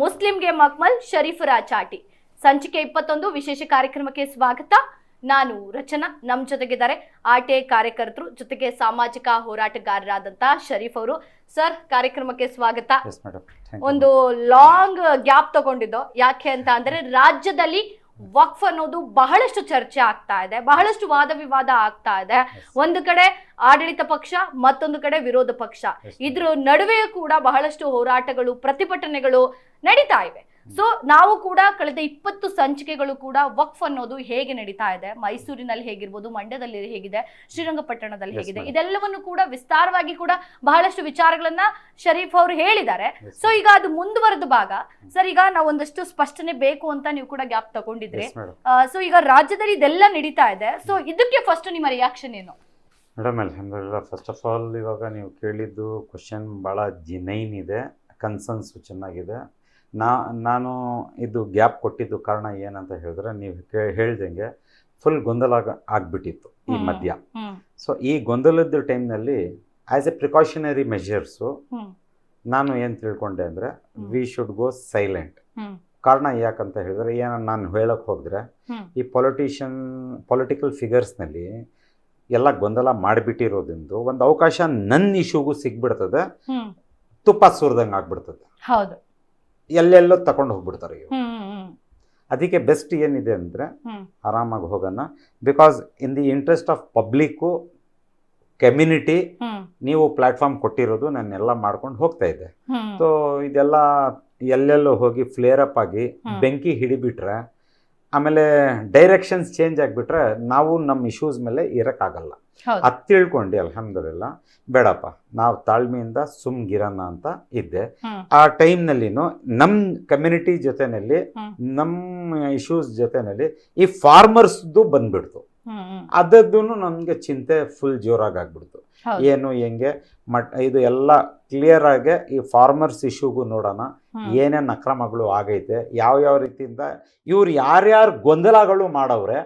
ಮುಸ್ಲಿಂಗೆ ಮಕ್ಮಲ್ ಶರೀಫರ ಚಾಟಿ. ಸಂಚಿಕೆ ಇಪ್ಪತ್ತೊಂದು ವಿಶೇಷ ಕಾರ್ಯಕ್ರಮಕ್ಕೆ ಸ್ವಾಗತ. ನಾನು ರಚನಾ ನಮ್ಮ ಜೊತೆಗಿದ್ದಾರೆ ಆಟೆ ಕಾರ್ಯಕರ್ತರು ಜೊತೆಗೆ ಸಾಮಾಜಿಕ ಹೋರಾಟಗಾರರಾದಂತ ಶರೀಫ್ ಅವರು. ಸರ್ ಕಾರ್ಯಕ್ರಮಕ್ಕೆ ಸ್ವಾಗತ. ಒಂದು ಲಾಂಗ್ ಗ್ಯಾಪ್ ತಗೊಂಡಿದ್ದು. ಯಾಕೆ ಅಂತ ಅಂದ್ರೆ ರಾಜ್ಯದಲ್ಲಿ ವಕ್ಫ್ ಅನ್ನೋದು ಬಹಳಷ್ಟು ಚರ್ಚೆ ಆಗ್ತಾ ಇದೆ ಬಹಳಷ್ಟು ವಾದ ವಿವಾದ ಆಗ್ತಾ ಇದೆ. ಒಂದು ಕಡೆ ಆಡಳಿತ ಪಕ್ಷ ಮತ್ತೊಂದು ಕಡೆ ವಿರೋಧ ಪಕ್ಷ. ಇದ್ರ ನಡುವೆಯೂ ಕೂಡ ಬಹಳಷ್ಟು ಹೋರಾಟಗಳು ಪ್ರತಿಭಟನೆಗಳು ನಡೀತಾ ಇವೆ. ಸೊ ನಾವು ಕೂಡ ಕಳೆದ ಇಪ್ಪತ್ತು ಸಂಚಿಕೆಗಳು ಕೂಡ ವಕ್ಫ್ ಅನ್ನೋದು ಹೇಗೆ ನಡೀತಾ ಇದೆ? ಮೈಸೂರಿನಲ್ಲಿ ಹೇಗಿರ್ಬೋದು ಮಂಡ್ಯದಲ್ಲಿ ಹೇಗಿದೆ ಶ್ರೀರಂಗಪಟ್ಟಣದಲ್ಲಿ ಹೇಗಿದೆ. ಇದೆಲ್ಲವನ್ನು ಕೂಡ ವಿಸ್ತಾರವಾಗಿ ಕೂಡ ಬಹಳಷ್ಟು ವಿಚಾರಗಳನ್ನ ಶರೀಫ್ ಅವರು ಹೇಳಿದ್ದಾರೆ. ಸೊ ಈಗ ಅದು ಮುಂದುವರೆದ ಭಾಗ. ಸರ್ ಈಗ ನಾವು ಒಂದಷ್ಟು ಸ್ಪಷ್ಟನೆ ಬೇಕು ಅಂತ ನೀವು ಕೂಡ ಗ್ಯಾಪ್ ತಗೊಂಡಿದ್ರಿ. ಸೊ ಈಗ ರಾಜ್ಯದಲ್ಲಿ ಇದೆಲ್ಲ ನಡೀತಾ ಇದೆ. ಸೊ ಇದಕ್ಕೆ ಫಸ್ಟ್ ನಿಮ್ಮ ರಿಯಾಕ್ಷನ್ ಏನು? ಮೇಡಮ್ ಅಲ್ಹಮ್ದುಲಿಲ್ಲ ಫಸ್ಟ್ ಆಫ್ ಆಲ್ ಇವಾಗ ನೀವು ಕೇಳಿದ್ದು ಕ್ವಶನ್ ಭಾಳ ಜಿನೈನ್ ಇದೆ ಕನ್ಸನ್ಸು ಚೆನ್ನಾಗಿದೆ. ನಾ ನಾನು ಇದು ಗ್ಯಾಪ್ ಕೊಟ್ಟಿದ್ದು ಕಾರಣ ಏನಂತ ಹೇಳಿದ್ರೆ ನೀವು ಹೇಳ್ದಂಗೆ ಫುಲ್ ಗೊಂದಲ ಆಗ- ಆಗ್ಬಿಟ್ಟಿತ್ತು ಈ. ಮಧ್ಯ. ಸೊ ಈ ಗೊಂದಲದ ಟೈಮ್ನಲ್ಲಿ ಆ್ಯಸ್ ಎ ಪ್ರಿಕಾಷನರಿ ಮೆಷರ್ಸು ನಾನು ಏನು ತಿಳ್ಕೊಂಡೆ ಅಂದರೆ ವಿ ಶುಡ್ ಗೋ ಸೈಲೆಂಟ್ ಕಾರಣ ಯಾಕಂತ ಹೇಳಿದ್ರೆ ಏನೋ ನಾನು ಹೇಳಕ್ಕೆ ಹೋದರೆ. ಈ ಪೊಲಿಟಿಷಿಯನ್ ಪೊಲಿಟಿಕಲ್ ಫಿಗರ್ಸ್ನಲ್ಲಿ ಎಲ್ಲ ಗೊಂದಲ ಮಾಡಿಬಿಟ್ಟಿರೋದ್ರಿಂದ ಒಂದು ಅವಕಾಶ ನನ್ನ ಇಶ್ಯೂಗೂ ಸಿಗ್ಬಿಡ್ತದೆ. ತುಪ್ಪ ಸುರಿದಂಗೆ ಆಗ್ಬಿಡ್ತದೆ. ಹೌದು. ಎಲ್ಲೆಲ್ಲೋ ತಗೊಂಡು ಹೋಗ್ಬಿಡ್ತಾರೆ ಇವರು. ಅದಕ್ಕೆ ಬೆಸ್ಟ್ ಏನಿದೆ ಅಂದರೆ ಆರಾಮಾಗಿ ಹೋಗೋಣ. Because in the interest of public community ನೀವು ಪ್ಲಾಟ್ಫಾರ್ಮ್ ಕೊಟ್ಟಿರೋದು ನಾನೆಲ್ಲ ಮಾಡ್ಕೊಂಡು ಹೋಗ್ತಾ ಇದ್ದೆ. ಸೊ ಇದೆಲ್ಲ ಎಲ್ಲೆಲ್ಲೋ ಹೋಗಿ ಫ್ಲೇರ್ ಅಪ್ ಆಗಿ ಬೆಂಕಿ ಹಿಡಿಬಿಟ್ರೆ ಆಮೇಲೆ ಡೈರೆಕ್ಷನ್ಸ್ ಚೇಂಜ್ ಆಗಿಬಿಟ್ರೆ ನಾವು ನಮ್ಮ ಇಶ್ಯೂಸ್ ಮೇಲೆ ಇರೋಕ್ಕಾಗಲ್ಲ. ಅದು ತಿಳ್ಕೊಂಡು ಅಲ್ಹಮ್ದುಲಿಲ್ಲ ಬೇಡಪ್ಪ ನಾವು ತಾಳ್ಮೆಯಿಂದ ಸುಮ್ಗಿರೋಣ ಅಂತ ಇದ್ದೆ. ಆ ಟೈಮ್ನಲ್ಲಿನೂ ನಮ್ಮ ಕಮ್ಯುನಿಟಿ ಜೊತೆನಲ್ಲಿ. ನಮ್ಮ ಇಶ್ಯೂಸ್ ಜೊತೆನಲ್ಲಿ ಈ ಫಾರ್ಮರ್ಸ್ದು ಬಂದ್ಬಿಡ್ತು. ಅದದ್ದು ನಮಗೆ ಚಿಂತೆ ಫುಲ್ ಜೋರಾಗಿ ಆಗ್ಬಿಡ್ತು. ಏನು ಹೆಂಗೆ? ಮಟ್ ಇದು ಎಲ್ಲ ಕ್ಲಿಯರ್ ಆಗಿ ಈ ಫಾರ್ಮರ್ಸ್ ಇಶ್ಯೂಗೂ ನೋಡೋಣ. ಏನೇನು ಅಕ್ರಮಗಳು ಆಗೈತೆ ಯಾವ ಯಾವ ರೀತಿಯಿಂದ ಇವ್ರು ಯಾರ್ಯಾರು ಗೊಂದಲಗಳು ಮಾಡವ್ರೆ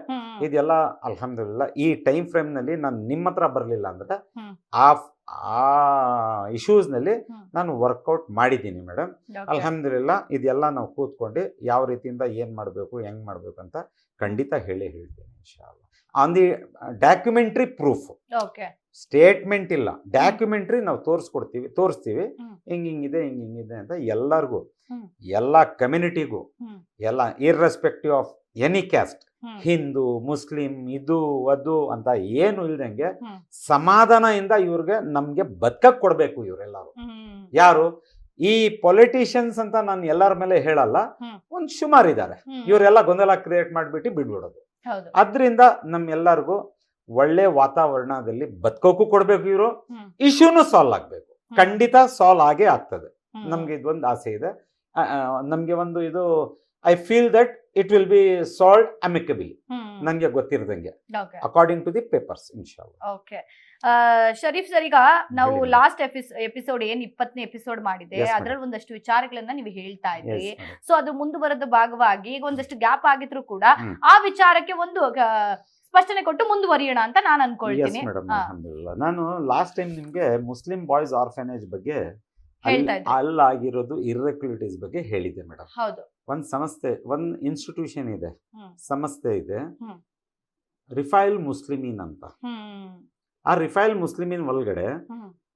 ಇದೆಲ್ಲ ಅಲ್ಹಮ್ದುಲಿಲ್ಲ ಈ ಟೈಮ್ ಫ್ರೇಮ್ನಲ್ಲಿ ನಾನು ನಿಮ್ಮ ಹತ್ರ ಬರಲಿಲ್ಲ ಅಂದ್ರೆ ಆ ಆ ಇಶ್ಯೂಸ್ನಲ್ಲಿ ಹ್ಮ್. ನಾನು ವರ್ಕೌಟ್ ಮಾಡಿದ್ದೀನಿ ಮೇಡಮ್. ಅಲ್ಹಮ್ದುಲಿಲ್ಲ ಇದೆಲ್ಲ ನಾವು ಕೂತ್ಕೊಂಡು ಯಾವ ರೀತಿಯಿಂದ ಏನು ಮಾಡಬೇಕು ಹೆಂಗೆ ಮಾಡಬೇಕು ಅಂತ ಖಂಡಿತ ಹೇಳಿ ಹೇಳ್ತೀನಿ ಇನ್ಶಾಲ್ಲ on the documentary proof. Statement ಇಲ್ಲ. ಡಾಕ್ಯುಮೆಂಟ್ರಿ ನಾವು ತೋರಿಸ್ಕೊಡ್ತೀವಿ ತೋರಿಸ್ತೀವಿ. ಹಿಂಗ್ ಹಿಂಗೆ ಹಿಂಗಿದೆ ಹಿಂಗೆ ಹಿಂಗಿದೆ ಅಂತ ಎಲ್ಲರಿಗೂ. ಎಲ್ಲ ಕಮ್ಯುನಿಟಿಗೂ. ಎಲ್ಲ irrespective of any caste. Hindu Muslim ಇದು ಅದು ಅಂತ ಏನು ಇಲ್ದಂಗೆ ಸಮಾಧಾನ ಸಮಾಧಾನದಿಂದ ಇವ್ರಿಗೆ ನಮಗೆ ಬದುಕಕ್ಕೆ ಕೊಡ್ಬೇಕು ಇವರೆಲ್ಲರೂ. ಯಾರು? ಈ ಪೊಲಿಟಿಷಿಯನ್ಸ್ ಅಂತ ನಾನು ಎಲ್ಲರ ಮೇಲೆ ಹೇಳಲ್ಲ. ಒಂದ್ ಒಂದು ಸುಮಾರು ಇದ್ದಾರೆ ಇವರೆಲ್ಲ ಗೊಂದಲ ಕ್ರಿಯೇಟ್ ಮಾಡ್ಬಿಟ್ಟು ಬಿಡ್ಬಿಡೋದು. ಹೌದು. ಅದರಿಂದ ನಮ್ಮೆಲ್ಲರಿಗೂ ಒಳ್ಳೆ ವಾತಾವರಣದಲ್ಲಿ ಬದುಕೋಕು ಕೊಡಬೇಕು ಇವರು. ಇಶ್ಯೂನು ಸಾಲ್ವ್ ಆಗಬೇಕು. ಖಂಡಿತ ಸಾಲ್ವ್ ಆಗೇ ಆಗ್ತದೆ. ನಮ್ಗೆ ಇದೊಂದು ಆಸೆ ಇದೆ. ನಮಗೆ ಒಂದು ಇದು I feel that it will be solve amicably. ನನಗೆ ಗೊತ್ತಿರದಂಗೆ. ಅಕಾರ್ಡಿಂಗ್ ಟು ದಿ ಪೇಪರ್ಸ್ ಇನ್ಶಾಲ್ಲ ಓಕೆ ಶರೀಫ್ ಸರ್ ಈಗ ನಾವು. ಲಾಸ್ಟ್ ಎಪಿಸೋಡ್ ಏನ್ ಇಪ್ಪತ್ತನೇ ಎಪಿಸೋಡ್ ಮಾಡಿದೆ ಅದರಲ್ಲಿ ಒಂದಷ್ಟು ವಿಚಾರಗಳನ್ನ ನೀವು ಹೇಳ್ತಾ ಇದ್ರಿ. ಸೊ ಅದು ಮುಂದುವರೆದ ಭಾಗವಾಗಿ ಈಗ ಒಂದಷ್ಟು ಗ್ಯಾಪ್ ಆಗಿದ್ರು ಕೂಡ ಆ ವಿಚಾರಕ್ಕೆ ಒಂದು ಸ್ಪಷ್ಟನೆ ಕೊಟ್ಟು ಮುಂದುವರಿಯೋಣ ಅಂತ ನಾನು ಅನ್ಕೊಳ್ತೀನಿ. ನಾನು ಲಾಸ್ಟ್ ಟೈಮ್ ನಿಮ್ಗೆ ಮುಸ್ಲಿಂ ಬಾಯ್ಸ್ ಆರ್ಫನೇಜ್ ಬಗ್ಗೆ. ಅಲ್ಲಾಗಿರೋದು ಇರ್ರೆಕ್ಯುಲಿಟೀಸ್ ಬಗ್ಗೆ ಹೇಳಿದೆ ಮೇಡಮ್ ಒಂದ್ ಸಂಸ್ಥೆ ಒಂದ್ ಇನ್ಸ್ಟಿಟ್ಯೂಷನ್ ಇದೆ. ಸಂಸ್ಥೆ ಇದೆ. ರಿಫೈಲ್ ಮುಸ್ಲಿಮೀನ್ ಅಂತ. ಆ ರಿಫೈಲ್ ಮುಸ್ಲಿಮೀನ್ ಒಳಗಡೆ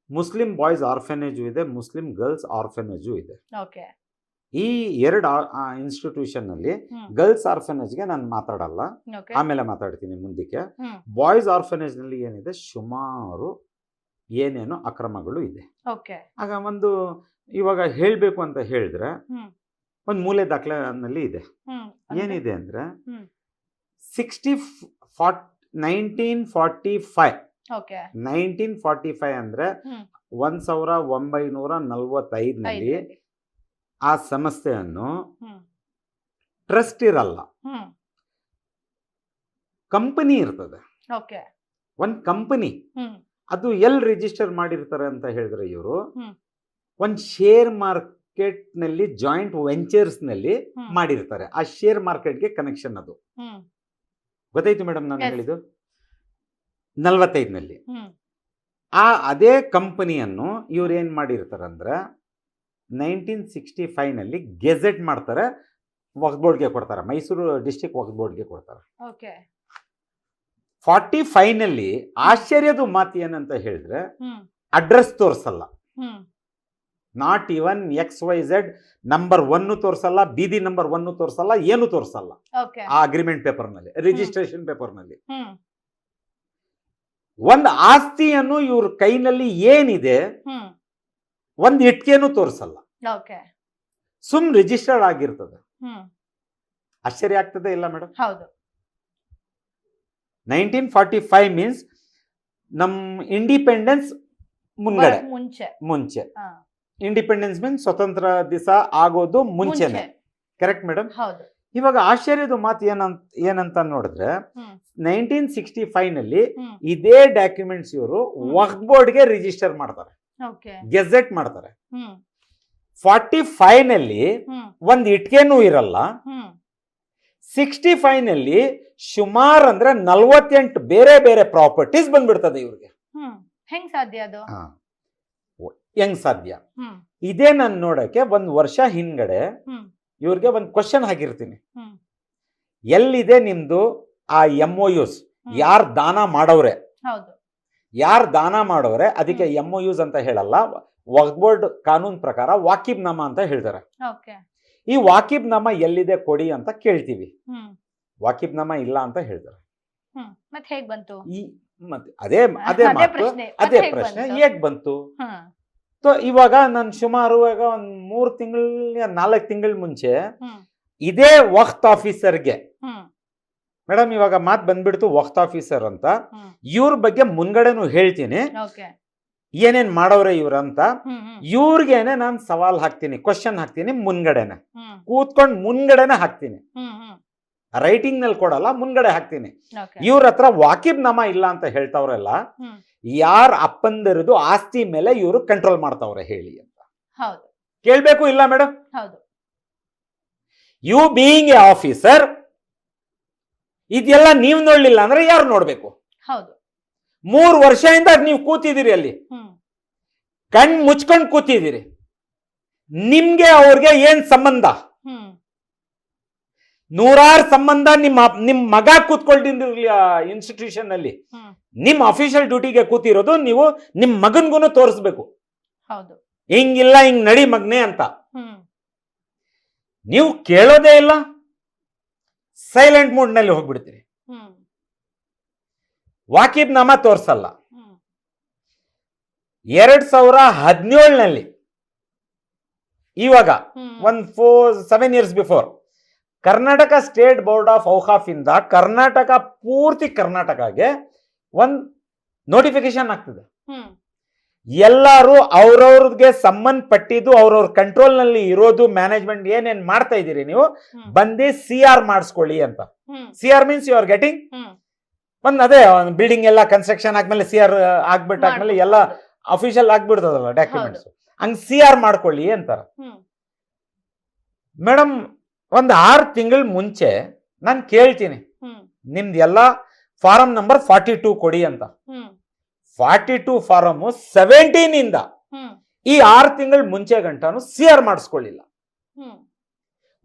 ಮುಸ್ಲಿಂ ಬಾಯ್ಸ್ ಆರ್ಫನೇಜು ಇದೆ ಮುಸ್ಲಿಂ ಗರ್ಲ್ಸ್ ಆರ್ಫನೇಜು ಇದೆ. ಈ ಎರಡು ಇನ್ಸ್ಟಿಟ್ಯೂಷನ್ ಅಲ್ಲಿ ಗರ್ಲ್ಸ್ ಆರ್ಫನೇಜ್ಗೆ ನಾನು ಮಾತಾಡಲ್ಲ. ಆಮೇಲೆ ಮಾತಾಡ್ತೀನಿ ಮುಂದಕ್ಕೆ. ಬಾಯ್ಸ್ ಆರ್ಫನೇಜ್ನಲ್ಲಿ ಏನಿದೆ? ಸುಮಾರು ಏನೇನೋ ಅಕ್ರಮಗಳು ಇದೆ. ಓಕೆ. ಆಗ ಒಂದು ಇವಾಗ ಹೇಳಬೇಕು ಅಂತ ಹೇಳಿದ್ರೆ ಒಂದು ಮೂಲೆ ದಾಖಲೆನಲ್ಲಿ ಇದೆ. ಏನಿದೆ ಅಂದ್ರೆ. Sixty forty nineteen forty five. Nineteen forty five ಅಂದ್ರೆ ಒಂದ್ ಸಾವಿರ ಒಂಬೈನೂರ ನಲವತ್ತೈದನಲ್ಲಿ ಆ ಸಂಸ್ಥೆಯನ್ನು ಟ್ರಸ್ಟ್ ಇರಲ್ಲ. ಕಂಪನಿ ಇರ್ತದೆ. ಓಕೆ. ಒಂದು ಕಂಪನಿ ಅದು ಎಲ್ಲಿ ರಿಜಿಸ್ಟರ್ ಮಾಡಿರ್ತಾರೆ ಅಂತ ಹೇಳಿದ್ರೆ ಇವರು. ಒಂದು ಶೇರ್ ಮಾರ್ಕೆಟ್ನಲ್ಲಿ ಜಾಯಿಂಟ್ ವೆಂಚರ್ಸ್ನಲ್ಲಿ ನಲ್ಲಿ ಮಾಡಿರ್ತಾರೆ. ಆ ಶೇರ್ ಮಾರ್ಕೆಟ್ಗೆ ಕನೆಕ್ಷನ್ ಅದು. ಗೊತ್ತಾಯ್ತು ಮೇಡಮ್ ನಾನು. ಹೇಳಿದ್ದು? ನಲವತ್ತೈದನಲ್ಲಿ. ಆ ಅದೇ ಕಂಪನಿಯನ್ನು ಇವ್ರು ಏನು ಮಾಡಿರ್ತಾರಂದ್ರೆ ನೈನ್ಟೀನ್ ಸಿಕ್ಸ್ಟಿ ಫೈವ್ನಲ್ಲಿ ಗೆಜೆಟ್ ಮಾಡ್ತಾರೆ ವಕ್ಫ್ ಬೋರ್ಡ್ಗೆ ಕೊಡ್ತಾರೆ. ಮೈಸೂರು ಡಿಸ್ಟಿಕ್ ವಕ್ಫ್ ಬೋರ್ಡ್ಗೆ ಕೊಡ್ತಾರೆ. ಫಾರ್ಟಿ ಫೈವ್ನಲ್ಲಿ ಆಶ್ಚರ್ಯದ ಮಾತು ಏನಂತ ಹೇಳಿದ್ರೆ address ತೋರಿಸಲ್ಲ. Not even X Y Z number one ತೋರಿಸಲ್ಲ ಬೀದಿ ನಂಬರ್ ಒನ್ ತೋರಿಸಲ್ಲ ಏನು ತೋರಿಸಲ್ಲ. ಆ ಅಗ್ರಿಮೆಂಟ್ ಪೇಪರ್ನಲ್ಲಿ ರಿಜಿಸ್ಟ್ರೇಷನ್ ಪೇಪರ್ನಲ್ಲಿ ಒಂದು ಆಸ್ತಿಯನ್ನು ಇವ್ರ ಕೈನಲ್ಲಿ ಏನಿದೆ ಒಂದ್ ಇಟ್ಕೆನೂ ತೋರಿಸಲ್ಲ. ಸುಮ್ ರಿಜಿಸ್ಟರ್ಡ್ ಆಗಿರ್ತದೆ. ಆಶ್ಚರ್ಯ ಆಗ್ತದೆ ಇಲ್ಲ madam? Nineteen forty five means ನಮ್ ಇಂಡಿಪೆಂಡೆನ್ಸ್ ಬರಕ್ ಮುಂಚೆ. ಮುಂಚೆ. ಇಂಡಿಪೆಂಡೆನ್ಸ್ ಮೀನ್ಸ್ ಸ್ವತಂತ್ರ ದಿವಸ ಆಗೋದು ಮುಂಚೆನೆ. ಕರೆಕ್ಟ್ ಮೇಡಮ್ ಇವಾಗ ಆಶ್ಚರ್ಯದ ಮಾತು ಏನಂತ ಏನಂತ ನೋಡಿದ್ರೆ. ನೈನ್ಟೀನ್ ಸಿಕ್ಸ್ಟಿ ಫೈವ್ನಲ್ಲಿ ಇದೇ ಡಾಕ್ಯುಮೆಂಟ್ಸ್ ಇವರು. ವಕ್ಫ್ ಬೋರ್ಡ್ಗೆ ರಿಜಿಸ್ಟರ್ ಮಾಡ್ತಾರೆ. ಗೆಜೆಟ್ ಮಾಡ್ತಾರೆ. ಫಾರ್ಟಿ ಫೈವ್ನಲ್ಲಿ ಒಂದ್ ಇಟ್ಕೆನೂ ಇರಲ್ಲ. ಸಿಕ್ಸ್ಟಿ ಫೈವ್ನಲ್ಲಿ ಸುಮಾರು ಅಂದ್ರೆ ನಲ್ವತ್ತೆಂಟು ಬೇರೆ ಬೇರೆ ಪ್ರಾಪರ್ಟೀಸ್ ಬಂದ್ಬಿಡ್ತದೆ ಇವ್ರಿಗೆ. ಹೆಂಗ್ ಸಾಧ್ಯ ಅದು? ಹೆಂಗ್ ಸಾಧ್ಯ? ಹ್ಮ್. ಇದೇ ನಾನು ನೋಡಕ್ಕೆ ಒಂದ್ ವರ್ಷ ಹಿಂದ್ಗಡೆ ಹ್ಮ್. ಇವ್ರಿಗೆ ಒಂದ್ ಕ್ವಶನ್ ಹಾಕಿರ್ತೀನಿ. ಹ್ಮ್. ಎಲ್ಲಿದೆ ನಿಮ್ದು ಆ ಎಂ ಒ ಯುಸ್ ಹ್ಮ್. ಯಾರ್ ದಾನ ಮಾಡವ್ರೆ? ಹೌದು. ಯಾರ್ ದಾನ ಮಾಡವ್ರೆ? ಅದಕ್ಕೆ ಎಂ ಒ ಯುಸ್ ಅಂತ ಹೇಳಲ್ಲ. ವಕ್ಫ್ ಬೋರ್ಡ್ ಕಾನೂನ್ ಪ್ರಕಾರ ವಾಕಿಬ್ ನಾಮ ಅಂತ ಹೇಳ್ತಾರೆ. ಓಕೆ. ಈ ವಾಕಿಬ್ ನಾಮ ಎಲ್ಲಿದೆ ಕೊಡಿ ಅಂತ ಕೇಳ್ತೀವಿ. ವಾಕಿಬ್ ನಾಮ ಇಲ್ಲ ಅಂತ ಹೇಳ್ತಾರೆ. ಹ್ಮ್. ಮತ್ ಹೇಗ್ ಬಂತು? ಈ ಮತ್ತೆ ಅದೇ ಅದೇ ಮಾತು ಪ್ರಶ್ನೆ. ಅದೇ ಹೇಗ್ ಪ್ರಶ್ನೆ ಬಂತು? ಹೇಗ್ ಬಂತು? ಇವಾಗ ನಾನು ಸುಮಾರು ಇವಾಗ ಒಂದ್ ಮೂರ್ ತಿಂಗಳ ನಾಲ್ಕು ತಿಂಗಳ ಮುಂಚೆ ಇದೇ ವಕ್ತ್ ಆಫೀಸರ್ಗೆ ಮೇಡಮ್ ಇವಾಗ ಮಾತ್ ಬಂದ್ಬಿಡ್ತು ವಕ್ತ್ ಆಫೀಸರ್ ಅಂತ. ಇವ್ರ ಬಗ್ಗೆ ಮುಂದ್ಗಡೆನು ಹೇಳ್ತೀನಿ. ಏನೇನ್ ಮಾಡವ್ರೆ ಇವ್ರಂತ? ಇವ್ರಿಗೇನೆ ನಾನು ಸವಾಲ್ ಹಾಕ್ತೀನಿ ಕ್ವಶನ್ ಹಾಕ್ತೀನಿ ಮುನ್ಗಡೆನೆ ಕೂತ್ಕೊಂಡ್ ಮುಂದ್ಗಡೆನೆ ಹಾಕ್ತೀನಿ. ರೈಟಿಂಗ್ನಲ್ಲಿ ಕೊಡಲ್ಲ ಮುನ್ಗಡೆ ಹಾಕ್ತೀನಿ. ಇವ್ರ ಹತ್ರ ವಾಕಿಬ್ ನಮ ಇಲ್ಲ ಅಂತ ಹೇಳ್ತಾವ್ರಲ್ಲ ಯಾರ ಅಪ್ಪಂದಿರದು ಆಸ್ತಿ ಮೇಲೆ ಇವರು ಕಂಟ್ರೋಲ್ ಮಾಡ್ತಾವ್ರೆ ಹೇಳಿ ಅಂತ. ಹೌದು. ಕೇಳ್ಬೇಕು ಇಲ್ಲ madam you being a officer ಇದೆಲ್ಲ ನೀವು ನೋಡ್ಲಿಲ್ಲ ಅಂದ್ರೆ ಯಾರು ನೋಡ್ಬೇಕು? ಹೌದು. ಮೂರು ವರ್ಷದಿಂದ ನೀವು ಕೂತಿದ್ದೀರಿ ಅಲ್ಲಿ. ಕಣ್ ಮುಚ್ಕೊಂಡು ಕೂತಿದ್ದೀರಿ. ನಿಮ್ಗೆ ಅವ್ರಿಗೆ ಏನ್ ಸಂಬಂಧ? ನೂರಾರು ಸಂಬಂಧ ನಿಮ್ಮ ನಿಮ್ ಮಗ ಕೂತ್ಕೊಂಡಿರ್ಲಿ ಇನ್ಸ್ಟಿಟ್ಯೂಷನ್ ಅಲ್ಲಿ. ನಿಮ್ ಅಫಿಷಿಯಲ್ ಡ್ಯೂಟಿಗೆ ಕೂತಿರೋದು ನೀವು ನಿಮ್ ಮಗನ್ಗೂ ತೋರಿಸ್ಬೇಕು. ಹೌದು. ಹಿಂಗಿಲ್ಲ ಹಿಂಗ್ ನಡಿ ಮಗ್ನೆ ಅಂತ. ನೀವು ಕೇಳೋದೇ ಇಲ್ಲ. ಸೈಲೆಂಟ್ ಮೂಡ್ನಲ್ಲಿ ಹೋಗ್ಬಿಡ್ತೀರಿ. ವಾಕಿಬ್ ನಾಮ ತೋರ್ಸಲ್ಲ. ಎರಡ್ ಸಾವಿರ ಹದಿನೇಳನಲ್ಲಿ ಇವಾಗ ಒನ್ ಒಂದ್ four seven years before Karnataka state board of ಔಹಾಫ್ ಇಂದ ಕರ್ನಾಟಕ ಪೂರ್ತಿ ಕರ್ನಾಟಕಗೆ ಒಂದ್ ನೋಟಿಫಿಕೇಶನ್ ಆಗ್ತದೆ. ಎಲ್ಲಾರು ಅವ್ರವ್ರಿಗೆ ಸಂಬಂಧಪಟ್ಟಿದ್ದು ಅವ್ರವ್ರ ಕಂಟ್ರೋಲ್ನಲ್ಲಿ ಇರೋದು ಮ್ಯಾನೇಜ್ಮೆಂಟ್ ಏನೇನ್ ಮಾಡ್ತಾ ಇದ್ದೀರಿ ನೀವು ಬಂದಿ ಸಿ ಆರ್ ಮಾಡಿಸ್ಕೊಳ್ಳಿ ಅಂತ. C R means you are getting ಒಂದ್ ಅದೇ ಬಿಲ್ಡಿಂಗ್ ಎಲ್ಲ ಕನ್ಸ್ಟ್ರಕ್ಷನ್ ಆದ್ಮೇಲೆ ಸಿ ಆರ್ ಆಗ್ಬಿಟ್ಟಾದ್ಮೇಲೆ ಎಲ್ಲ ಅಫಿಷಿಯಲ್ ಆಗ್ಬಿಡ್ತದಲ್ಲ ಡಾಕ್ಯುಮೆಂಟ್ಸ್ ಹಂಗ್ ಸಿ ಆರ್ ಮಾಡ್ಕೊಳ್ಳಿ ಅಂತಾರ. ಮೇಡಮ್ ಒಂದ್ ಆರ್ ತಿಂಗಳ ಮುಂಚೆ ನಾನು ಕೇಳ್ತೀನಿ. ನಿಮ್ದು ಎಲ್ಲ ಫಾರಂ ನಂಬರ್ ಫಾರ್ಟಿ ಟೂ ಕೊಡಿ ಅಂತ. ಫಾರ್ಟಿ ಟೂ ಫಾರಮ್ ಸೆವೆಂಟೀನ್ ಇಂದ ಈ ಆರು ತಿಂಗಳ ಮುಂಚೆ ಗಂಟಾನು ಸಿ ಆರ್ ಮಾಡಿಸ್ಕೊಳ್ಳಿಲ್ಲ.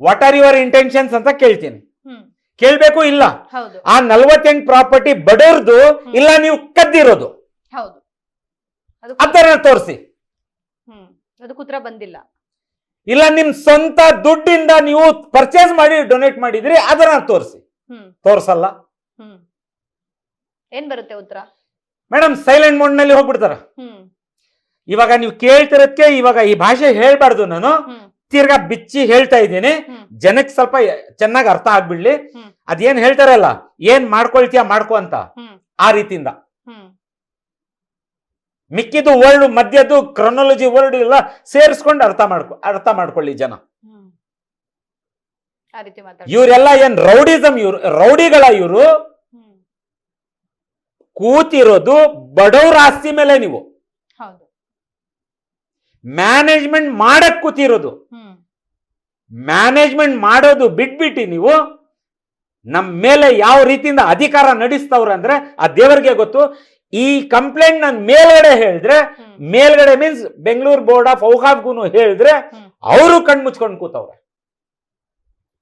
ವಾಟ್ ಆರ್ ಯುವರ್ ಇಂಟೆನ್ಷನ್ಸ್ ಅಂತ ಕೇಳ್ತೀನಿ. ಕೇಳ್ಬೇಕು ಇಲ್ಲ. ಆ ನಲ್ವತ್ತೆಂಟು ಪ್ರಾಪರ್ಟಿ ಬಡವ್ರದು ಇಲ್ಲ ನೀವು ಕದ್ದಿರೋದು. ಹೌದು. ಅದನ್ನ ತೋರಿಸಿ. ಹ್ಮ್ ಕುತ್ರ ಬಂದಿಲ್ಲ. ಇಲ್ಲ ನಿಮ್ ಸ್ವಂತ ದುಡ್ಡಿಂದ ನೀವು ಪರ್ಚೇಸ್ ಮಾಡಿ ಡೊನೇಟ್ ಮಾಡಿದ್ರಿ ಅದನ್ನ ತೋರಿಸಿ. ಹ್ಮ್. ತೋರ್ಸಲ್ಲ. ಹ್ಮ್. ಏನ್ ಬರುತ್ತೆ ಉತ್ತರ? ಮೇಡಮ್ ಸೈಲೆಂಟ್ ಮೋಡ್ನಲ್ಲಿ ಹೋಗ್ಬಿಡ್ತಾರ. ಹ್ಮ್. ಇವಾಗ ನೀವು ಕೇಳ್ತಿರೋದಕ್ಕೆ ಇವಾಗ ಈ ಭಾಷೆ ಹೇಳ್ಬಾರ್ದು ನಾನು. ಹ್ಮ್. ತಿರ್ಗಾ ಬಿಚ್ಚಿ ಹೇಳ್ತಾ ಇದ್ದೀನಿ. ಹ್ಮ್. ಜನಕ್ಕೆ ಸ್ವಲ್ಪ ಚೆನ್ನಾಗಿ ಅರ್ಥ ಆಗ್ಬಿಡ್ಲಿ. ಹ್ಮ್. ಅದೇನ್ ಹೇಳ್ತಾರಲ್ಲ ಏನ್ ಮಾಡ್ಕೊಳ್ತೀಯ ಮಾಡ್ಕೊ ಅಂತ. ಹ್ಮ್. ಆ ರೀತಿಯಿಂದ. ಹ್ಮ್. ಮಿಕ್ಕಿದ್ದು ವರ್ಡ್ ಮಧ್ಯದ್ದು ಕ್ರೊನಾಲಜಿ ವರ್ಡ್ ಎಲ್ಲ ಸೇರಿಸ್ಕೊಂಡು ಅರ್ಥ ಮಾಡ್ಕೊ ಅರ್ಥ ಮಾಡ್ಕೊಳ್ಳಿ ಜನ. ಇವರೆಲ್ಲ ಏನ್ ರೌಡಿಸಮ್ ಇವ್ರು ರೌಡಿಗಳ ಇವರು? ಕೂತಿರೋದು ಬಡವ್ರ ಆಸ್ತಿ ಮೇಲೆ ನೀವು. ಮ್ಯಾನೇಜ್ಮೆಂಟ್ ಮಾಡಕ್ ಕೂತಿರೋದು. ಮ್ಯಾನೇಜ್ಮೆಂಟ್ ಮಾಡೋದು ಬಿಟ್ಬಿಟ್ಟು ನೀವು ನಮ್ಮ ಮೇಲೆ ಯಾವ ರೀತಿಯಿಂದ ಅಧಿಕಾರ ನಡೆಸ್ತವ್ರ ಅಂದ್ರೆ ಆ ದೇವರಿಗೆ ಗೊತ್ತು ಈ ಕಂಪ್ಲೇಂಟ್ ನಾನು ಮೇಲ್ಗಡೆ ಹೇಳಿದ್ರೆ ಮೇಲ್ಗಡೆ ಮೀನ್ಸ್ ಬೆಂಗಳೂರು ಬೋರ್ಡ್ ಆಫ್ ಔಹಾಬ್ಗೂ ಹೇಳಿದ್ರೆ. ಅವರು ಕಣ್ ಮುಚ್ಕೊಂಡು ಕೂತವ್ರೆ.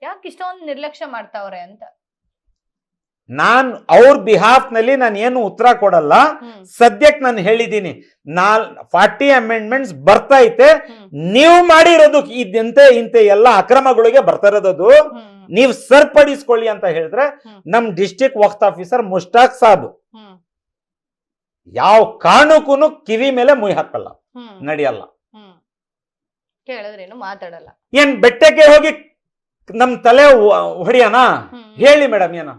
ಯಾಕೆ ಇಷ್ಟೊಂದು ನಿರ್ಲಕ್ಷ್ಯ ಮಾಡ್ತಾವ್ರೆ ಅಂತ? ನಾನ್ ಅವ್ರ ಬಿಹಾಫ್ನಲ್ಲಿ ನಾನು ಏನು ಉತ್ತರ ಕೊಡಲ್ಲ. ಸದ್ಯಕ್ಕೆ ನಾನು ಹೇಳಿದ್ದೀನಿ ನಾಲ್ ಫಾರ್ಟಿ ಅಮೆಂಡ್ಮೆಂಟ್ಸ್ ಬರ್ತಾ ಐತೆ ನೀವು ಮಾಡಿರೋದು ಇದಂತೆ ಇಂತೆ ಎಲ್ಲ ಅಕ್ರಮಗಳಿಗೆ ಬರ್ತಾ ಇರೋದು ಹ್ಮ್. ನೀವು ಸರಿಪಡಿಸ್ಕೊಳ್ಳಿ ಅಂತ ಹೇಳಿದ್ರೆ. ನಮ್ ಡಿಸ್ಟಿಕ್ ವಕ್ತ್ ಆಫೀಸರ್ ಮುಷ್ತಾಕ್ ಸಾಬ್. ಯಾವ ಕಾರಣಕ್ಕೂ ಕಿವಿ ಮೇಲೆ ಮುಯ್ ಹಾಕಲ್ಲ. ನಡೆಯಲ್ಲ. ಕೇಳಿದ್ರೇನು ಮಾತಾಡಲ್ಲ. ಏನ್ ಬೆಟ್ಟಕ್ಕೆ ಹೋಗಿ ನಮ್ ತಲೆ ಹೊಡಿಯಾನ? ಹೇಳಿ ಮೇಡಮ್ ಏನ?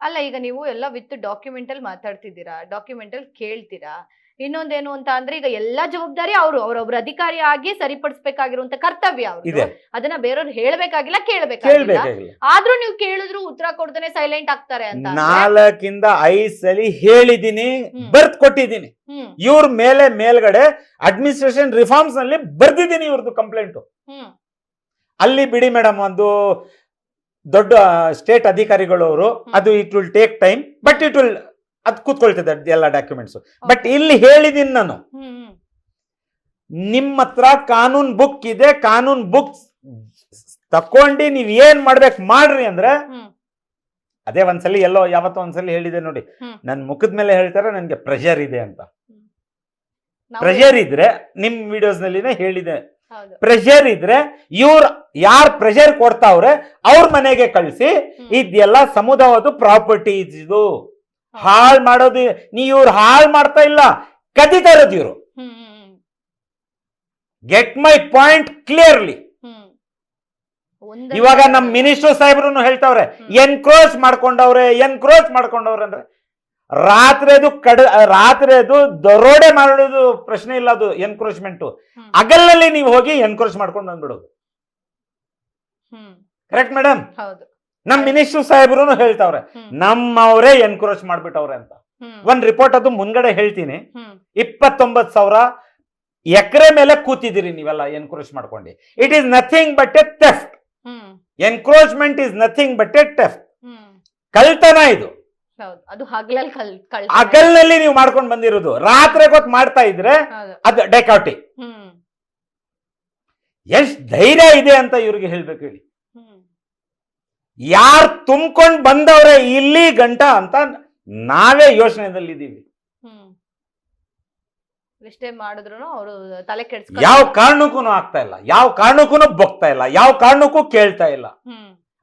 ಅಲ್ಲ ಈಗ ನೀವು ಎಲ್ಲ ವಿತ್ ಡಾಕ್ಯುಮೆಂಟ್ ಅಲ್ಲಿ ಮಾತಾಡ್ತಿದ್ದೀರಾ? ಡಾಕ್ಯುಮೆಂಟ್ ಅಲ್ಲಿ ಕೇಳ್ತೀರಾ? ಇನ್ನೊಂದೇನು ಅಂತ ಅಂದ್ರೆ ಈಗ ಎಲ್ಲಾ ಜವಾಬ್ದಾರಿ ಅವರು ಅವ್ರೊಬ್ರು ಅಧಿಕಾರಿ ಆಗಿ ಸರಿಪಡಿಸಬೇಕಾಗಿರುವಂತ ಕರ್ತವ್ಯ ಅವರು ಅದನ್ನ ಬೇರೆಯವ್ರು ಹೇಳ್ಬೇಕಾಗಿಲ್ಲ ಕೇಳ್ಬೇಕಾಗಿಲ್ಲ. ಆದ್ರೂ ನೀವು ಕೇಳಿದ್ರು ಉತ್ತರ ಕೊಡ್ತಾನೆ ಸೈಲೆಂಟ್ ಆಗ್ತಾರೆ ಅಂತ ನಾಲ್ಕಿಂದ ಐದ್ ಸಲಿ ಹೇಳಿದೀನಿ. ಬರ್ತ್ ಕೊಟ್ಟಿದ್ದೀನಿ ಇವ್ರ ಮೇಲೆ ಮೇಲ್ಗಡೆ ಅಡ್ಮಿನಿಸ್ಟ್ರೇಷನ್ ರಿಫಾರ್ಮ್ಸ್ನಲ್ಲಿ ಬರ್ದಿದ್ದೀನಿ ಇವ್ರದ್ದು ಕಂಪ್ಲೇಂಟ್ ಅಲ್ಲಿ ಬಿಡಿ ಮೇಡಮ್ ಒಂದು ದೊಡ್ಡ ಸ್ಟೇಟ್ ಅಧಿಕಾರಿಗಳು ಅವರು ಅದು it will take time but it will ಅದು ಕೂತ್ಕೊಳ್ತದೆ ಎಲ್ಲ ಡಾಕ್ಯುಮೆಂಟ್ಸ್ ಬಟ್ ಇಲ್ಲಿ ಹೇಳಿದೀನಿ ನಾನು. ನಿಮ್ಮ ಹತ್ರ ಕಾನೂನ್ ಬುಕ್ ಇದೆ ಕಾನೂನ್ ಬುಕ್ ತಕೊಂಡಿ ನೀವ್ ಏನ್ ಮಾಡ್ಬೇಕು ಮಾಡ್ರಿ ಅಂದ್ರೆ ಅದೇ ಒಂದ್ಸಲಿ ಎಲ್ಲೋ ಯಾವತ್ತೋ ಒಂದ್ಸಲಿ ಹೇಳಿದೆ ನೋಡಿ. ನನ್ನ ನನ್ ಮುಖದ ಮೇಲೆ ಹೇಳ್ತಾರೆ ನನ್ಗೆ ಪ್ರೆಷರ್ ಇದೆ ಅಂತ. ಪ್ರೆಷರ್ ಇದ್ರೆ ನಿಮ್ ವಿಡಿಯೋಸ್ ನಲ್ಲಿನೇ ಹೇಳಿದೆ. ಪ್ರೆಷರ್ ಇದ್ರೆ ಇವ್ರ ಯಾರ್ ಪ್ರೆಷರ್ ಕೊಡ್ತಾವ್ರೆ ಅವ್ರ ಮನೆಗೆ ಕಳಿಸಿ ಇದೆಲ್ಲ ಸಮುದಾಯದ ಪ್ರಾಪರ್ಟಿ ಇದು. ಹಾಳ್ ಮಾಡೋದು ನೀ ಇವ್ರು ಹಾಳ್ ಮಾಡ್ತಾ ಇಲ್ಲ. ಕದಿತಾ ಇರೋದು ಇವರು. ಗೆಟ್ ಮೈ ಪಾಯಿಂಟ್ ಕ್ಲಿಯರ್ಲಿ ಇವಾಗ ನಮ್ ಮಿನಿಸ್ಟರ್ ಸಾಹೇಬ್ರು ಹೇಳ್ತಾವ್ರೆ. ಎನ್ಕ್ರೋಚ್ ಮಾಡ್ಕೊಂಡವ್ರೆ ಎನ್ಕ್ರೋಚ್ ಮಾಡ್ಕೊಂಡವ್ರೆ ಅಂದ್ರೆ ರಾತ್ರಿದು ಕಡ ರಾತ್ರಿದು ದರೋಡೆ ಮಾಡೋದು ಪ್ರಶ್ನೆ ಇಲ್ಲ ಅದು ಎನ್ಕ್ರೋಚ್ಮೆಂಟ್. ಅಗಲಲ್ಲಿ ನೀವು ಹೋಗಿ ಎನ್ಕ್ರೋಚ್ ಮಾಡ್ಕೊಂಡು ಬಂದ್ಬಿಡೋದು ಕರೆಕ್ಟ್ ಮೇಡಮ್ ಹೌದು. ನಮ್ ಮಿನಿಸ್ಟರ್ ಸಾಹೇಬ್ರು ಹೇಳ್ತಾವ್ರೆ ನಮ್ಮವರೇ ಎನ್ಕ್ರೋಚ್ ಮಾಡ್ಬಿಟ್ಟವ್ರೆ ಅಂತ. ಒಂದ್ ರಿಪೋರ್ಟ್ ಅದು ಮುಂದ್ಗಡೆ ಹೇಳ್ತೀನಿ. ಇಪ್ಪತ್ತೊಂಬತ್ ಸಾವಿರ ಎಕರೆ ಮೇಲೆ ಕೂತಿದ್ದೀರಿ ನೀವೆಲ್ಲ ಎನ್ಕ್ರೋಚ್ ಮಾಡ್ಕೊಂಡು. It is nothing but a theft encroachment is nothing but a theft ಕಲ್ತನ ಕಳ್ತನ ಇದು. ಹಗಲ್ನಲ್ಲಿ ನೀವು ಮಾಡ್ಕೊಂಡು ಬಂದಿರೋದು. ರಾತ್ರಿ ಗೊತ್ತು ಮಾಡ್ತಾ ಇದ್ರೆ ಅದು ಡೆಕಾಟಿ ಎಷ್ಟ್ ಧೈರ್ಯ ಇದೆ ಅಂತ ಇವ್ರಿಗೆ ಹೇಳ್ಬೇಕು ಹೇಳಿ. ಯಾರು ತುಂಬ್ಕೊಂಡ್ ಬಂದವ್ರೆ ಇಲ್ಲಿ ಗಂಟ ಅಂತ ನಾವೇ ಯೋಚನೆದಲ್ಲಿದ್ದೀವಿ ಹ್ಮ್. ಎಷ್ಟೇ ಮಾಡಿದ್ರು ಅವರು ತಲೆ ಕೆಡ್ಸ್ಕೊ ಯಾವ ಕಾರಣಕ್ಕೂ ಆಗ್ತಾ ಇಲ್ಲ. ಯಾವ ಕಾರಣಕ್ಕೂ ಬೋಗ್ತಾ ಇಲ್ಲ. ಯಾವ ಕಾರಣಕ್ಕೂ ಕೇಳ್ತಾ ಇಲ್ಲ.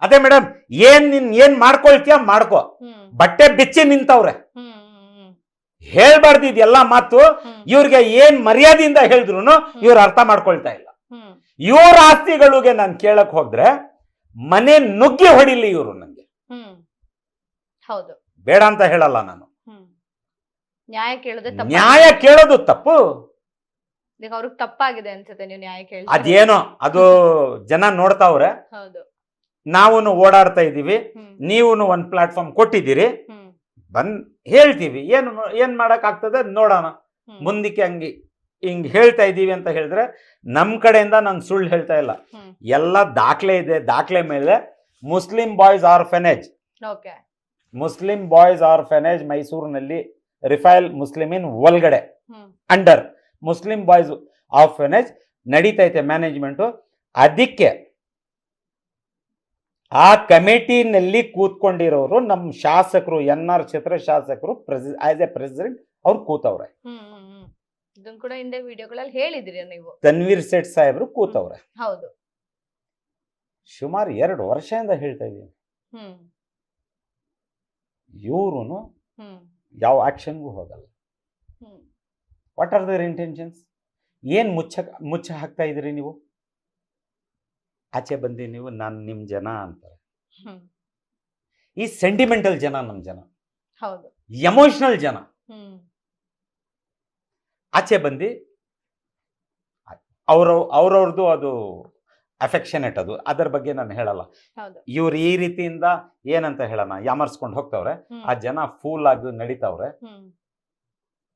ಅದೇ ಮೇಡಮ್ ಏನ್ ನಿನ್ ಏನ್ ಮಾಡ್ಕೊಳ್ತೀಯ ಮಾಡ್ಕೋ. ಬಟ್ಟೆ ಬಿಚ್ಚಿ ನಿಂತವ್ರೆ. ಎಲ್ಲಾ ಹೇಳ್ಬಾರ್ದು ಇದೆಲ್ಲ ಮಾತು. ಇವ್ರಿಗೆ ಏನ್ ಮರ್ಯಾದೆಯಿಂದ ಹೇಳಿದ್ರು ಇವ್ರು ಅರ್ಥ ಮಾಡ್ಕೊಳ್ತಾ ಇಲ್ಲ. ಇವ್ರ ಆಸ್ತಿಗಳಿಗೆ ನಾನು ಕೇಳಕ್ ಹೋದ್ರೆ ಮನೆ ನುಗ್ಗಿ ಹೊಡಿಲಿ ಇವರು ನಂಗೆ. ಹೌದು. ಬೇಡ ಅಂತ ಹೇಳಲ್ಲ ನಾನು. ನ್ಯಾಯ ಕೇಳೋದು ತಪ್ಪ ನ್ಯಾಯ ಕೇಳೋದು ತಪ್ಪು. ಅವ್ರಿಗೆ ತಪ್ಪಾಗಿದೆ ಅನ್ಸುತ್ತೆ ನೀವು ನ್ಯಾಯ ಕೇಳಿ ಅದೇನೋ ಅದು ಜನ ನೋಡ್ತಾವ್ರೆ. ಹೌದು. ನಾವು ಓಡಾಡ್ತಾ ಇದೀವಿ ನೀವು ಒಂದ್ ಪ್ಲಾಟ್ಫಾರ್ಮ್ ಕೊಟ್ಟಿದ್ದೀರಿ. ಬಂದ್ ಹೇಳ್ತೀವಿ. ಏನ್ ಏನ್ ಮಾಡಕ್ ಆಗ್ತದೆ ನೋಡೋಣ ಮುಂದಕ್ಕೆ ಹಂಗೆ ಹಿಂಗ್ ಹೇಳ್ತಾ ಇದ್ದೀವಿ ಅಂತ ಹೇಳಿದ್ರೆ ನಮ್ ಕಡೆಯಿಂದ ನಾನು ಸುಳ್ಳು ಹೇಳ್ತಾ ಇಲ್ಲ. ಎಲ್ಲ ದಾಖಲೆ ಇದೆ ದಾಖಲೆ ಮೇಲೆ Muslim boys orphanage. Muslim boys orphanage ಮೈಸೂರಿನಲ್ಲಿ ರಿಫೈಲ್ ಮುಸ್ಲಿಮಿನ್ ಒಳಗಡೆ ಅಂಡರ್ ಮುಸ್ಲಿಂ ಬಾಯ್ಸ್ ಆರ್ಫೆನೇಜ್ ನಡೀತೈತೆ ಮ್ಯಾನೇಜ್ಮೆಂಟು. ಅದಕ್ಕೆ ಆ ಕಮಿಟಿನಲ್ಲಿ ಕೂತ್ಕೊಂಡಿರೋರು ನಮ್ಮ ಶಾಸಕರು ಎನ್ ಆರ್ ಕ್ಷೇತ್ರ ಶಾಸಕರು ಆಸ್ ಎ ಪ್ರೆಸಿಡೆಂಟ್ ಅವ್ರು ಕೂತವ್ರೆ. ಇದನ್ ಕೂಡ ಹಿಂದೆ ವಿಡಿಯೋಗಳಲ್ಲಿ ಹೇಳಿದಿರಿ ನೀವು. ತನ್ವೀರ್ ಸೇಠ್ ಸಾಹೇಬ್ರು ಕೂತವ್ರೆ. ಹೌದು. ಸುಮಾರು ಎರಡು ವರ್ಷದಿಂದ ಹೇಳ್ತಾ ಇದ್ದೀನಿ. ಹ್ಮ್. ಇವ್ರು ಹ್ಮ್. ಯಾವ ಆಕ್ಷನ್ಗೂ ಹೋಗಲ್ಲ. Hmm. What are their intentions ಏನು ಮುಚ್ಚ ಮುಚ್ಚ ಹಾಕ್ತಾ ಇದ್ರಿ ನೀವು? ಆಚೆ ಬಂದಿ ನೀವು ನಾನು ನಿಮ್ಮ ಜನ ಅಂತಾರೆ. ಹ್ಮ್. ಈ ಸೆಂಟಿಮೆಂಟಲ್ ಜನ ನಮ್ಮ ಜನ. ಹೌದು. ಎಮೋಷನಲ್ ಜನ. ಹ್ಮ್. ಆಚೆ ಬಂದು ಅವ್ರ ಅವ್ರವ್ರದ್ದು ಅದು ಅಫೆಕ್ಷನೇಟ್ ಅದು. ಅದರ ಬಗ್ಗೆ ನಾನು ಹೇಳಲ್ಲ. ಇವ್ರು ಈ ರೀತಿಯಿಂದ ಏನಂತ ಹೇಳೋಣ ಯಾಮರ್ಸ್ಕೊಂಡು ಹೋಗ್ತವ್ರೆ ಆ ಜನ ಫೂಲ್ ಆಗಿ ನಡೀತಾವ್ರೆ.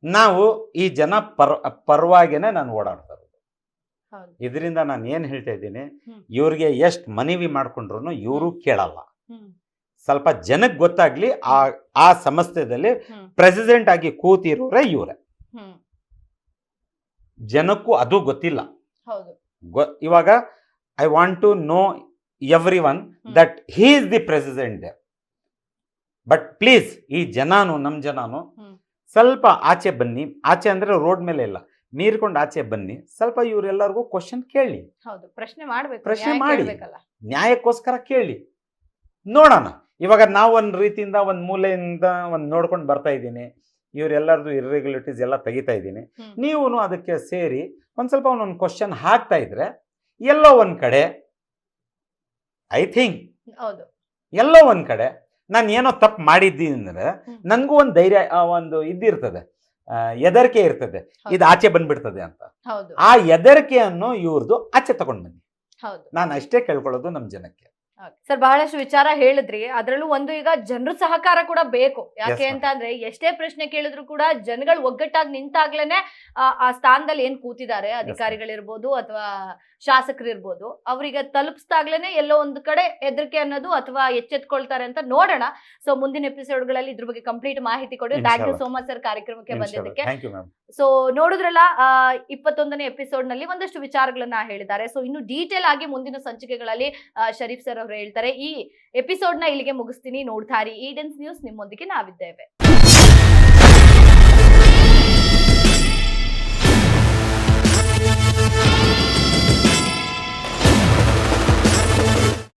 ನಾವು ಈ ಜನ ಪರ್ ಪರವಾಗೇನೆ ನಾನು ಓಡಾಡ್ತಾ ಇದರಿಂದ ನಾನು ಏನು ಹೇಳ್ತಾ ಇದ್ದೀನಿ. ಇವ್ರಿಗೆ ಎಷ್ಟು ಮನವಿ ಮಾಡ್ಕೊಂಡ್ರು ಇವರು ಕೇಳಲ್ಲ. ಸ್ವಲ್ಪ ಜನಕ್ಕೆ ಗೊತ್ತಾಗ್ಲಿ ಆ ಆ ಸಮಸ್ಯೆದಲ್ಲಿ ಪ್ರೆಸಿಡೆಂಟ್ ಆಗಿ ಕೂತಿರೋರೆ ಇವರೇ. ಜನಕ್ಕೂ ಅದು ಗೊತ್ತಿಲ್ಲ. ಹೌದು. ಗೊ- ಇವಾಗ I want to know everyone that he is the president but please ಈ ಜನಾನು ನಮ್ಮ ಜನಾನು ಹ್ಮ್. ಸ್ವಲ್ಪ ಆಚೆ ಬನ್ನಿ. ಆಚೆ ಅಂದ್ರೆ ರೋಡ್ ಮೇಲೆ ಇಲ್ಲ. ಮೀರ್ಕೊಂಡು ಆಚೆ ಬನ್ನಿ. ಸ್ವಲ್ಪ ಇವರೆಲ್ಲರಿಗೂ ಕ್ವಶನ್ ಕೇಳಿ. ಹೌದು. ಪ್ರಶ್ನೆ ಮಾಡಬೇಕು. ಪ್ರಶ್ನೆ ನ್ಯಾಯ ಮಾಡಿ. ಕೇಳ್ಬೇಕಲ್ಲ. ನ್ಯಾಯಕ್ಕೋಸ್ಕರ ಕೇಳಿ. ನೋಡೋಣ. ಇವಾಗ ನಾವು ಒಂದು ರೀತಿಯಿಂದ ಒಂದು ಮೂಲೆಯಿಂದ ಒಂದು ನೋಡ್ಕೊಂಡು ಬರ್ತಾ ಇದ್ದೀನಿ. ಇವರೆಲ್ಲರದು ಇರ್ರೆಗ್ಯುಲರಿಟೀಸ್ ಎಲ್ಲ ತೆಗಿತಾ ಇದ್ದೀನಿ. ನೀವು ಅದಕ್ಕೆ ಸೇರಿ ಒಂದು ಸ್ವಲ್ಪ ಒಂದೊಂದು ಕ್ವಶನ್ ಹಾಕ್ತಾ ಇದ್ರೆ ಎಲ್ಲೋ ಒಂದು ಕಡೆ ಐ ಥಿಂಕ್ ಎಲ್ಲೋ ಒಂದು ಕಡೆ ನಾನು ಏನೋ ತಪ್ಪು ಮಾಡಿದ್ದೀನಿ ಅಂದ್ರೆ. ನನಗೂ ಒಂದು ಧೈರ್ಯ ಒಂದು ಇದ್ದಿರ್ತದೆ ಎದರಿಕೆ ಇರ್ತದೆ. ಇದು ಆಚೆ ಬಂದ್ಬಿಡ್ತದೆ ಅಂತ. ಆ ಎದರಿಕೆಯನ್ನು ಇವ್ರದ್ದು ಆಚೆ ತಗೊಂಡು ಬನ್ನಿ. ನಾನು ಅಷ್ಟೇ ಕೇಳ್ಕೊಳ್ಳೋದು ನಮ್ಮ ಜನಕ್ಕೆ. ಸರ್ ಬಹಳಷ್ಟು ವಿಚಾರ ಹೇಳಿದ್ರಿ. ಅದರಲ್ಲೂ ಒಂದು ಈಗ ಜನರ ಸಹಕಾರ ಕೂಡ ಬೇಕು. ಯಾಕೆ. ಅಂತ ಅಂದ್ರೆ ಎಷ್ಟೇ ಪ್ರಶ್ನೆ ಕೇಳಿದ್ರು ಕೂಡ ಜನಗಳು ಒಗ್ಗಟ್ಟಾಗಿ ನಿಂತಾಗ್ಲೇನೆ ಆ- ಸ್ಥಾನದಲ್ಲಿ ಏನ್ ಕೂತಿದ್ದಾರೆ? ಅಧಿಕಾರಿಗಳಿರ್ಬೋದು ಅಥವಾ ಶಾಸಕರಿರ್ಬೋದು. ಅವ್ರಿಗೆ ತಲುಪಿಸ್ದಾಗ್ಲೇನೆ ಎಲ್ಲೋ ಒಂದು ಕಡೆ ಹೆದರಿಕೆ ಅನ್ನೋದು ಅಥವಾ ಎಚ್ಚೆತ್ಕೊಳ್ತಾರೆ ಅಂತ ನೋಡೋಣ. ಸೊ ಮುಂದಿನ ಎಪಿಸೋಡ್ಗಳಲ್ಲಿ ಇದ್ರ ಬಗ್ಗೆ ಕಂಪ್ಲೀಟ್ ಮಾಹಿತಿ ಕೊಡಿ. Thank you so much sir ಕಾರ್ಯಕ್ರಮಕ್ಕೆ ಬಂದಿದ್ದಕ್ಕೆ. ಸೊ ನೋಡಿದ್ರಲ್ಲ ಇಪ್ಪತ್ತೊಂದನೇ ಎಪಿಸೋಡ್ನಲ್ಲಿ ಒಂದಷ್ಟು ವಿಚಾರಗಳನ್ನ ಹೇಳಿದ್ದಾರೆ. ಸೊ ಇನ್ನು ಡೀಟೇಲ್ ಆಗಿ ಮುಂದಿನ ಸಂಚಿಕೆಗಳಲ್ಲಿ ಶರೀಫ್ ಸರ್ ಅವರು ಹೇಳ್ತಾರೆ ಈ ಎಪಿಸೋಡ್ನ ಇಲ್ಲಿಗೆ ಮುಗಿಸ್ತೀನಿ ನೋಡ್ತಾ ಈಡನ್ಸ್ ನ್ಯೂಸ್ ನಿಮ್ಮೊಂದಿಗೆ ನಾವಿದ್ದೇವೆ.